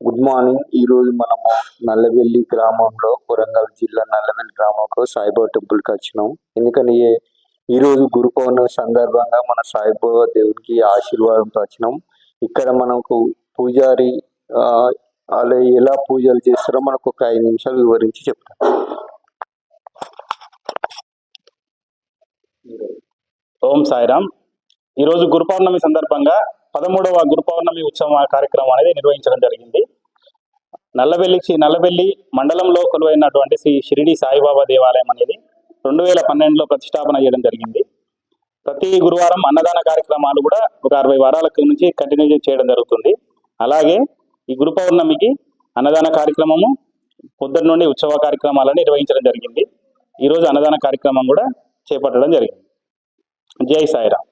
Good morning ఈ రోజు మనము నల్లవెల్లి గ్రామంలో వరంగల్ జిల్లా నల్లవెల్లి గ్రామంలో సాయిబాబా టెంపుల్కి వచ్చినాం. ఎందుకని ఈ రోజు గురు పౌర్ణమి సందర్భంగా మన సాయిబాబా దేవునికి ఆశీర్వాదంతో వచ్చినాం. ఇక్కడ మనకు పూజారి అలా ఎలా పూజలు చేస్తారో మనకు ఒక ఐదు నిమిషాలు వివరించి చెప్తాను ఓం సాయిరామ్. ఈరోజు గురు పౌర్ణమి సందర్భంగా పదమూడవ గురు పౌర్ణమి ఉత్సవ కార్యక్రమం అనేది నిర్వహించడం జరిగింది. నల్లబెల్లి శ్రీ నల్లబెల్లి మండలంలో కొలువైనటువంటి శ్రీ షిరిడి సాయిబాబా దేవాలయం అనేది రెండు వేల పన్నెండులో ప్రతిష్టాపన చేయడం జరిగింది. ప్రతి గురువారం అన్నదాన కార్యక్రమాలు కూడా ఒక అరవై వారాల నుంచి కంటిన్యూ చేయడం జరుగుతుంది. అలాగే ఈ గురు పౌర్ణమికి అన్నదాన కార్యక్రమము పొద్దున్న నుండి ఉత్సవ కార్యక్రమాలను నిర్వహించడం జరిగింది. ఈరోజు అన్నదాన కార్యక్రమం కూడా చేపట్టడం జరిగింది. జై సాయిరామ్.